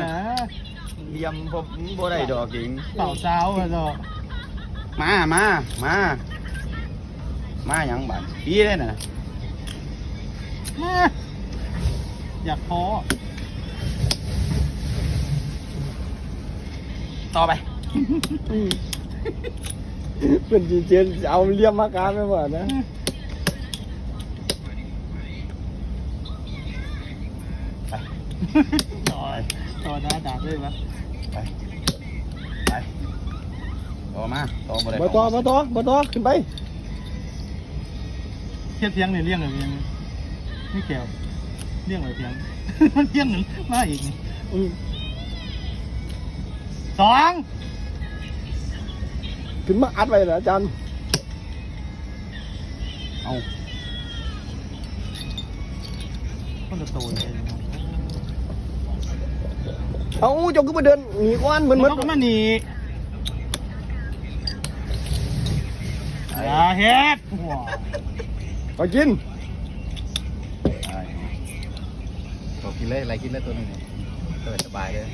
นะเหลี่ยมผมบ่ได้ดอกจริงเป่าเช้าอะเนาะมามามามาหยังบัดพี่ได้น่ะมาอยากพอต่อไปเป็นจีเจนเอาเลี่ยมมาการไปหมดนะต่อ ต่อหน้าด่าด้วยวะไปไปต่อมาต่อบ่ได้มาต่อมาต่อมาต่อขึ้นไปเทียบเทียงเนี่ยเลี้ยงอะไรเลี้ยงไม่เกี่ยวเลี้ยงอะไรเทียงมันเทียงหนึ่งมาอีกนี่อืมสองขึ้นมาอัดไว้นะอาจารย์เอามันจะโตเลยนะ เอาเจงก็มาเดินหนีก้อนเหมือนเหมือนต้องมาหนีอย่าเฮ็ดว้าเอากินไปตัวกินเลยอะไรกินเลยตัวหนึงเออสบายเลย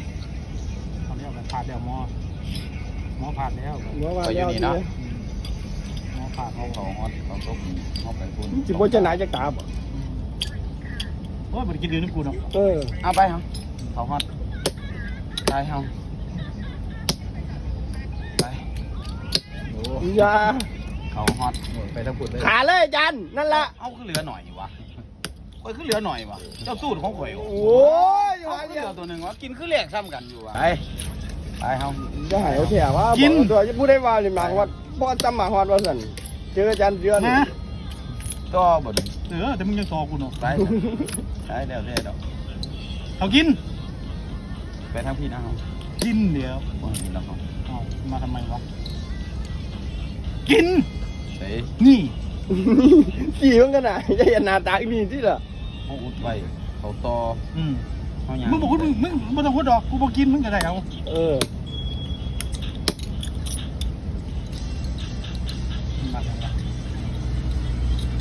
เขาเรียกว่าผ่านแล้วหมอหมอผ่านแล้วหัวว่าเอาอยู่แล้วนี่เนาะหมอผ่านเขาเขาเขาฮอตเขาตกฮอตไปคุณสิบ่จะหนาจะตาบ่โอ้ยมันกินเดือนนึงกูเนาะเออเอาไปเหรอเขาฮอต ไปเฮาไปโอ้อย่าเขาฮอตไปทั้งปุ่นเลยขาเลยอาจารย์นั่นละเอาขึ้นเหลือหน่อยนี่วะข่อยขึ้นเหลือหน่อยวะเจ้าสูตรของข่อยโอ้โอ้ยเอาว่าขึ้นเนี่เหยลือตัวหนึ่งวะกินขึ้นเหล็กซ้ำกันอยู่วะไปไปเฮา จะหายเอาแถวว่าบอกตัวจะพูดได้ว่าเลยหมากว่าบ่จำหมากฮอดว่าสั่นเจออาจารย์เดือนนะก็บ่เออแต่มึงยังต่อกูเนาะไปไปเดี๋ยวเดี๋ยวเดี๋ยวเขากิน ไปทางพี่นะเฮากินเดี๋ยวบ่เห็นแล้วเขาเอามาทำไมวะ กิน เฮ้ยนี่กี่มันกันน่ะจะเห็นหน้าตาอีนี่ที่ล่ะเขาอุดไว้เขาต่ออืมเขาหยังมึงบอกว่ามึงมึงไม่ต้องพูดดอกกูบอกกินมึงจะได้เอาเออ มาทำไม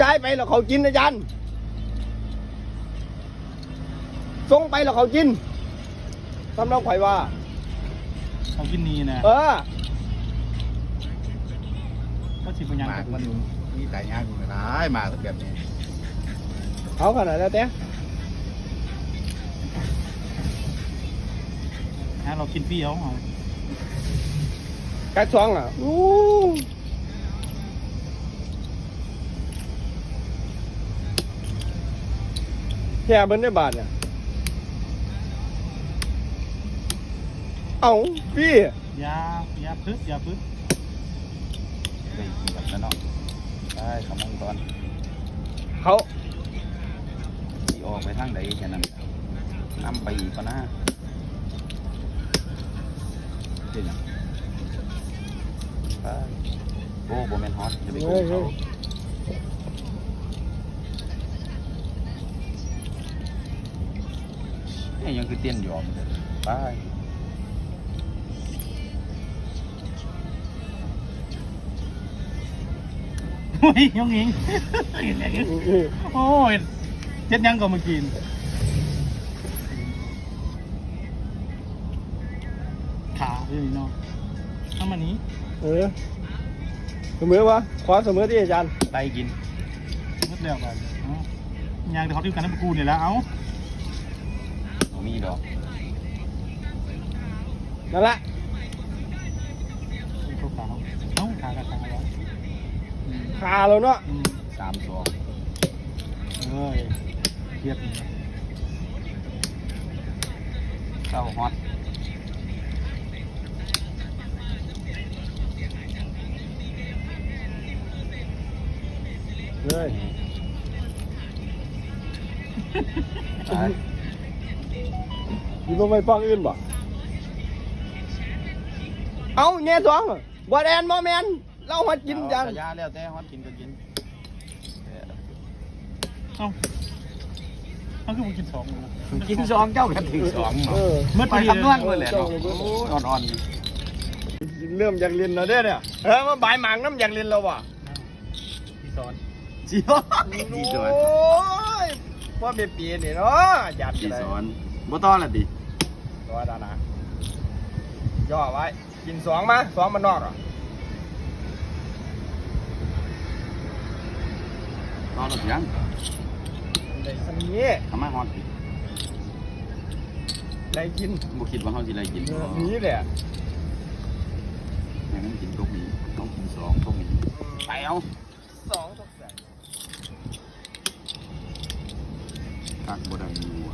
จ่ายไปแล้วเขากินอาจารย์ส่งไปแล้วเขากิน สำหรับข่อยว่า เขากินนี่นะเออเขาฉีดปัญญาหมากมันมีแต่ยากอยู่หลายหมากแบบนี้เอาขนาดแล้วแต่ฮะเรากินฟรีเอาเอากัดซองอะอู้แค่เบิ้นได้บาทเนี่ย เอาพี่ยาอยาพึ่งอยาพึ่งได้กินแบบนั้นเนาะได้ขมังก่อนเขาสิออกไปทางใดแค่นั้นนำไปอีกก็นะเดี๋ยวนะไปโอ้โบแมนฮอตจะไปโกงเขาเนี่ยยังคือเตี้ยนยอมเลยไป โอ้ยยงยิงโอ้ยเจ็ดยังก็มากินขาด้วยนี่เนาะทำอันนี้เออเสมอวะความเสมอที่อาจารย์ไล่กินมดแล้วไปเอายางแต่เขาที่กันน้ำกูเนี่ยแหล้วเอาบ่มีดอกนั่นแหละเขาขาวเอ้าขากับขา แล้วอืมขาเราเนาะอืมสามตัวเอ้ยเทียบนี่เข้าฮอตเลยไปอยู่ตรงไปฟังอื่นบ่ เอาแง่สองบ่แดนบ่แมน เราหัดกินอาจารย์เอยาแล้วแต่ฮอตกินก็กินเอ้าเขาคือมึงกินสองเลยนะกินสองเจ้ากันถึงสองเออมื่อไปปีคำนวณเลเมื่อยเลยเนาะโอ้ยอ่อนๆอยู่เริ่มอยากเรียนแล้วเด้อเนี่ยเออมาบ่ายหมางน้ำอยากเรียนแล้วว่ะพี่สอนจีสอนจีสอนโอ้ยพ่อเบียปีนี่เนาะอาจารย์จีก็ได้สอนบ่ต้อนละดิตัวดานะย่อไว้ กินสองมาสองมันนอกอะนอ นหรือยังได้สันนี้ทำไมฮอตอีกได้กินบ่คิดว่าเขาสิได้กินเนื้อนี้เลยอะแม่งั้นกินตรงนี้ต้องกินสองตรงนี้ไปเอาสองตกใส่ตักบ่ได้มีวัว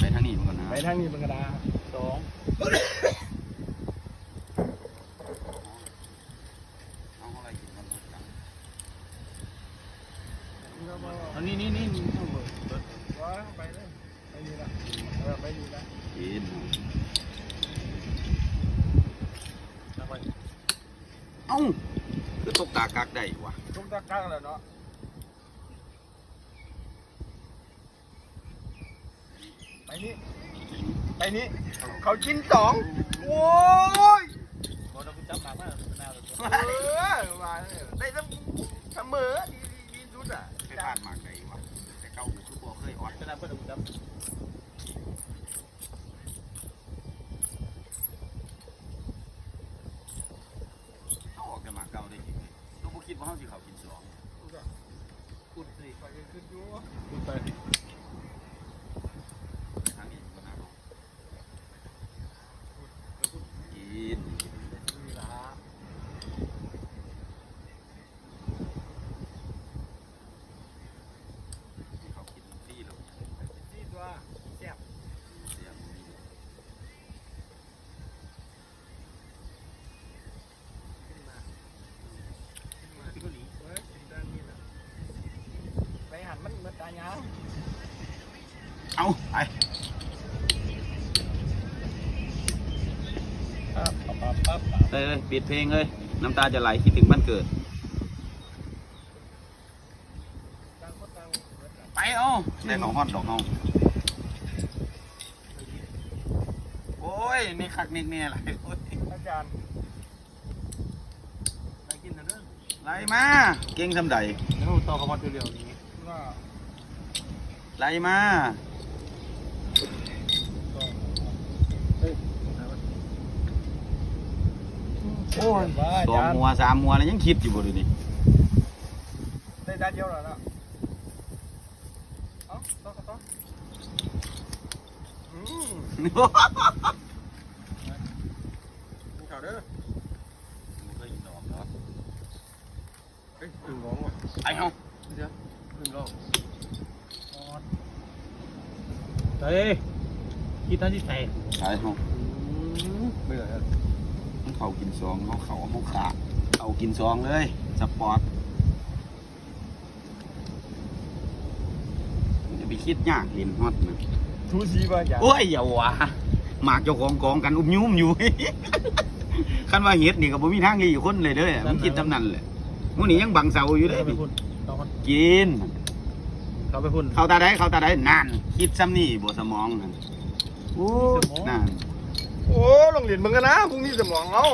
ไปทางนี้มันก่อนนะไปทางนี้มันกระดาสอง เอาอะไรกินกันหมดจัง อันนี้นี่นี่นี่เอาเบิดเบิดว้าไปเลยไปดีละไปดีละกินเอาไปเอ้าคือตกตากักได้วะทุกตะกร้างแล้วเนาะไปนี่ไปนี่เขากินสองโอ้ยบอลเราไปจับหนักมากหน้าเราตัวเออมาเลยได้เสมเสมอ อะเคยผ่านมากไกลวะแต่เก่าคือบ่เคยออดเป็นอะไรเพื่อน เขาออกแต่หมากเก่าได้กินต้องบ่คิดว่าเขาสิเขากินสอง พูดสิ ไปกันขึ้นอยู่ พูดไป ทางนี้ก็น่าเอากิน นี่ละ ที่เขากินฟรีแล้ว นี่ตัวแซ่บ เสียงมี ขึ้นมาขึ้นมาที่เกาหลีเว้ยกินด้านนี้นะไปหันมันมันตายยาว เอาไปปั๊บปั๊บปั๊บปั๊บเอ้ยปิดเพลงเลย น้ำตาจะไหลคิดถึงบ้านเกิดต่างคนต่างเบิดอะไปเอาได้ของฮอตดอกเฮาโอ้ย นี่คักนี่แน่ไหลโอ้ยอาจารย์ไปกินนะเด้อไหลมา เก่งทำใดแล้วต่อกับวัดเร็วๆนี้ว่า ไหลมาก็เฮ้ยโอ้ยว่าอาสองจารย์มัวสามมัวแล้วยังคิดอยู่บ่ดูนี่ได้ด้านเดียวแล้วเนาะเอ้าต่อต่ออืมข่าวเด้อเฮ้ยถึงงงว่ะไอ้เฮาเดี๋ยวขึ้นรอบ เฮ้ยกินท่านที่แตกไอ้เฮาเบื่อแล้วมันเขากินซองเขาเขาเขาขาเอากินซองเลยสปอร์ตอย่าไปคิดยากเล่นฮอตนะทูซีป่ะอาจารย์โอ้ยอย่าวะหมากเจ้าของกองกันอุ้มยุ่มอยู่คันว่าเฮ็ดนี่ก็บ่มีทางยี่คนเลยเด้อมันกินจำนั้นแหละมื้อนี้ยังบังเสาอยู่เด้อเขาไปพุ่นเขาคนกิน เขาไปพุ่น เข้าตาได้เข้าตาได้นั่นคิดซ้ำนี่บ่สมองนั่นโอ้สมองนั่นโอ้โรงเรียนมึงกันนะพรุ่งนี้สมองเอา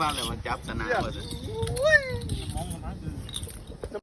ว่าแล้วว่าจับสนามเสียว่าซั่นโอ้ย